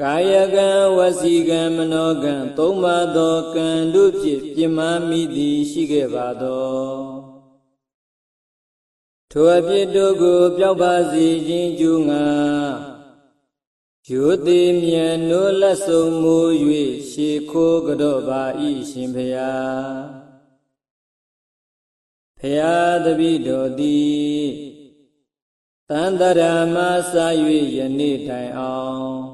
ကာယကံဝစီကံမနောကံသုံးပါးသောကံတို့ဖြင့်ပြမမိသည်ရှိခဲ့ပါသောထိုအဖြစ်တို့ကိုပျောက်ပါစေခြင်းကျူးငါယူသည်မြတ်နိုးလက်ဆုံမူ၍ရှေခိုးကြော့ပါဤရှင်ဖျားဖျားတပိတော်သည်တန်တရာမစာ၍ယနေ့တိုင်အောင်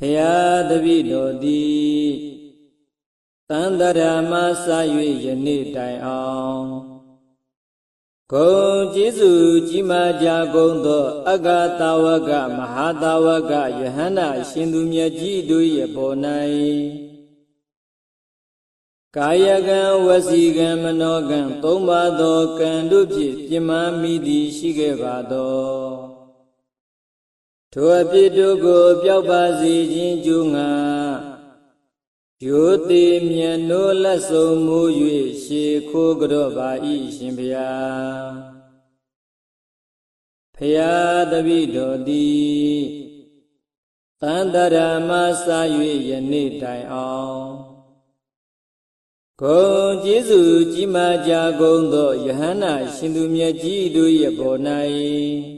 ဖျားတပိတော်သည်တန်တရာမစာ၍ယနေ့တိုင်အောင်ဂုံကျေးဇူးကြီးမားကြကုန်သော အဂတာဝကမဟာတာဝကယဟန္တာရှင်သူမြတ်ကြီးတို့၏ပေါ်၌ကာယကံဝစီကံမနောကံသုံးပါးသောကံတို့ဖြင့်ပြမမိသည်ရှိခဲ့ပါသော ထိုအဖြစ်တို့ကိုပျောက်ပါစေခြင်းကျူးငါယူသည်မြတ်နိုးလက်ဆုံမူ၍ရှေခိုးကြော့ပါဤရှင်ဖျားဖျားတပိတော်သည်တန်တရာမစာ၍ယနေ့တိုင်အောင်ဂုံကျေးဇူးကြီးမားကြကုန်သောယဟန္တာရှင်သူမြတ်ကြီးတို့၏ပေါ်၌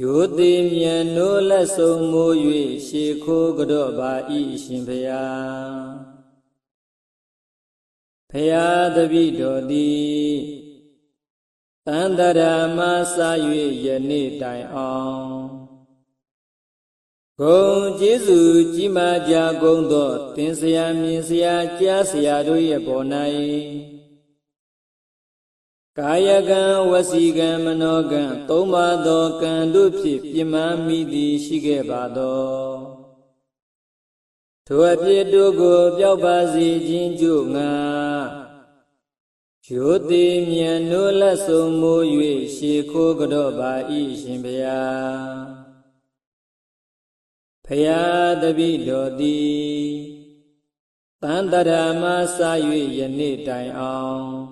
ယူသည်မြတ်နိုးလက်ဆုံးမူ၍ရှေခိုးကြော့ပါဤရှင်ဖျားဖျားတပိတော်သည်တန်တရာမစာ၍ယနေ့တိုင်အောင်ဂုံကျေးဇူးကြီးမားကြကုန်သောတင်ဆရာမြင်ဆရာကြားဆရာတို့ရဲ့ပေါ်၌ ကာယကံဝစီကံမနောကံသုံးပါးသောကံတို့ဖြင့်ပြမမိသည်ရှိခဲ့ပါသောထိုအဖြစ်တို့ကိုပျောက်ပါစေခြင်းကြို့ငါယူသည်မြတ်နိုးလက်ဆုံမူ၍ရှေခိုးကြော့ပါဤရှင်ဘုရားဖရာတပိတော်သည်တန်တရာမစာ၍ယနေ့တိုင်အောင်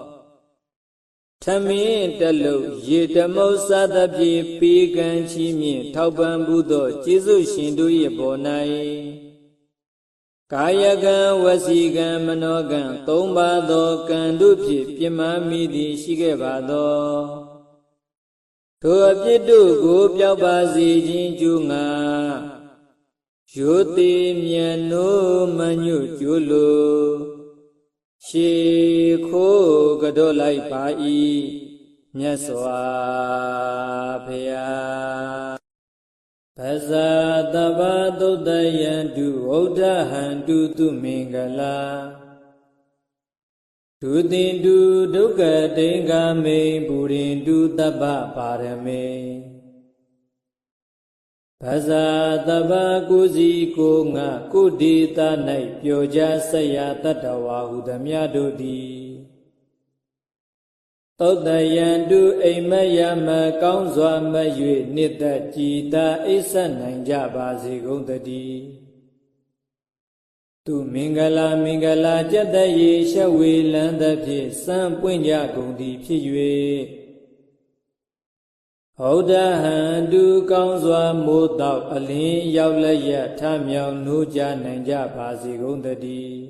ထမင်းတလုတ်ရေတမုတ်စသဖြင့်ပေကံချီးမြင့်ထောက်ပံ့မှုသောကျေးဇူးရှင်တို့၏ပေါ်၌ကာယကံဝစီကံမနောကံသုံးပါးသောကံတို့ဖြင့်ပြမမိသည်ရှိခဲ့ပါသောထိုအပြစ်တို့ကိုပျောက်ပါစေခြင်းကျူးငါယောတိမြတ်နိုးမညွတ်ကျိုးလို ရှေခိုးကြော့လိုက်ပါ၏မြတ်စွာဘုရားပဇာတဗ္ဗသုတ္တယံတုဝုဒ္ဓဟံတုသူမင်္ဂလာဒုတိတုဒုက္ကတိင်္ဂမေပုရိန္တုတပ္ပပါရမေ ပဇာတဗ္ဗကုစီကိုငါကုဒေတာ၌ပြောကြဆက်ရတတ္တဝါဟုသမျှတို့သည်သုတ်တယံတုအိမ်မယမကောင်းစွာမ၍နှစ်သက်ကြည်သာအိဆတ်နိုင်ကြပါစေကုန်တည်းသူမင်္ဂလာမင်္ဂလာကြက်တရေရှဝေလန်းသဖြင့်စံပွင့်ကြကုန်သည်ဖြစ်၍ ဟောဒဟံတုကောင်းစွာမိုးတော့အလင်းရောက်လက်ရထမြောင်နိုးကြနိုင်ကြပါစေကုန်တည်း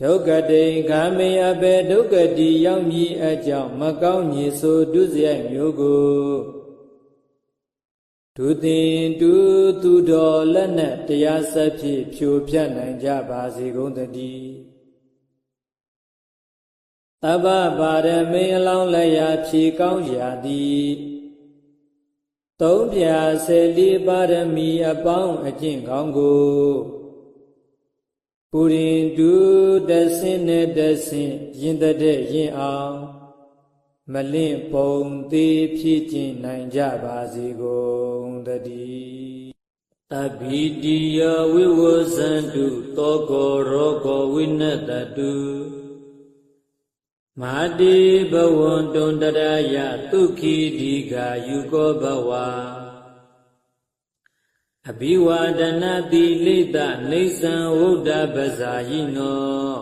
ဒုက္ကတိခာမေအဘေဒုက္ကတိရောက်မည်အကြောင်းမကောင်းညီဆိုဒုစရိုက်မျိုးကိုဒုသင်တူသူတော်လက်နဲ့တရားစပ်ဖြင့်ဖြိုဖြတ်နိုင်ကြပါစေကုန်တည်း တပ္ပပါရမေအလောင်းလက်ရာဖြေကောင်းရာသည်သုံးပြဆယ်လေးပါရမီအပေါင်းအကျင့်ကောင်းကိုပူရင်တူတဆင်းနဲ့တဆင်းရင်တဲ့ရင်အောင်မလင့်ပုံသေးဖြစ်ကျင်နိုင်ကြပါစေကုန်တည်းတပိတိယဝိဝဇန္တုတောကောရောကောဝိနတတု မာတိဘဝန္တုံတရယဒုက္ခိဒီဃာယုကောဘဝအဘိဝါဒနာတိလိတနေသံဝုဒ္ဓပဇာယိနော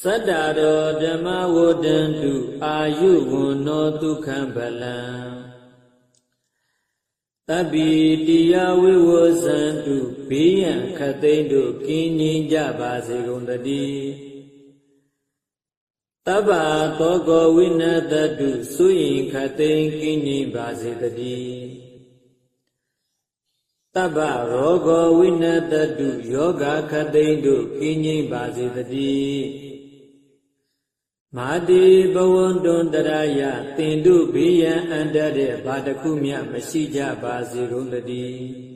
သတ္တရောဓမ္မဝဒ္ဒန္တုအာယုဝန္နောဒုက္ခံဗလံတပိတိယဝိဝဇန္တုဘေးရန်ခသိမ့်တို့ကင်းငြိမ်းကြပါစေကုန်တည်း တဗ္ဗသောကောဝိနတတုသုယင်ခသိမ့်ကင်းငြိမ်းပါစေတည်းတပ္ပရောဂောဝိနတတုယောဂခတိန်တို့ကင်းငြိမ်းပါစေတည်းမာတိဘဝန္တုံတရာယတင်တို့ဘေးရန်အန္တတဲ့ဘာတခုမျှမရှိကြပါစေကုန်တည်း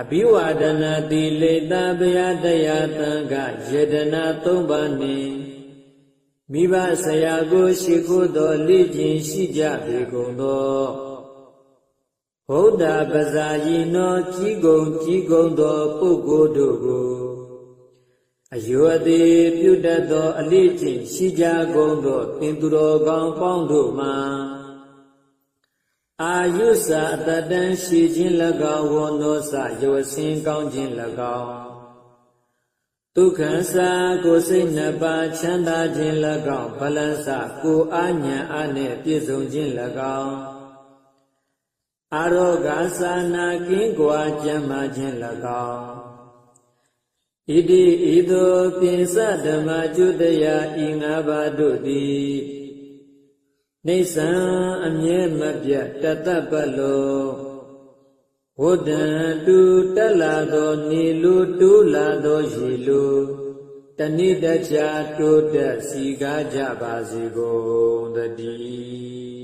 အဘိဝဒနာတိလေတဗျာတရားတံကယေဒနာ၃ပါးနှင့်မိဘဆရာကိုရှိခိုးသောလေ့ကျင့်ရှိကြပေကုန်သောဗုဒ္ဓပဇာယီနောကြီးကုံကြီးကုံသောပုဂ္ဂိုလ်တို့ကိုအယောအသေးပြုတတ်သောအလေ့ကျင့်ရှိကြကုန်သောသင်သူတော်ကောင်းပေါင်းတို့မှာ အာယုစအတတန်ရှိခြင်း၎င်းဝန္နောစယောစင်ကောင်းခြင်း၎င်းဒုက္ခစာကိုယ်စိတ်နှစ်ပါးချမ်းသာခြင်း၎င်းဗလန်စကိုအာညာအားနှင့်ပြည့်စုံခြင်း၎င်းအာရောဂါသာနာကင်းကွာကျမ်းမာခြင်း၎င်းဣတိဤသို့ပိစဓမ္မကျွတရာဤငါးပါးတို့သည် နေဆံအမြဲမပြတ်တတပလောဝဒ္ဒံတူတက်လာသောနေလူတူးလာသောရေလူတဏိတချာတိုးတက်စီကားကြပါစေကုန်တည်း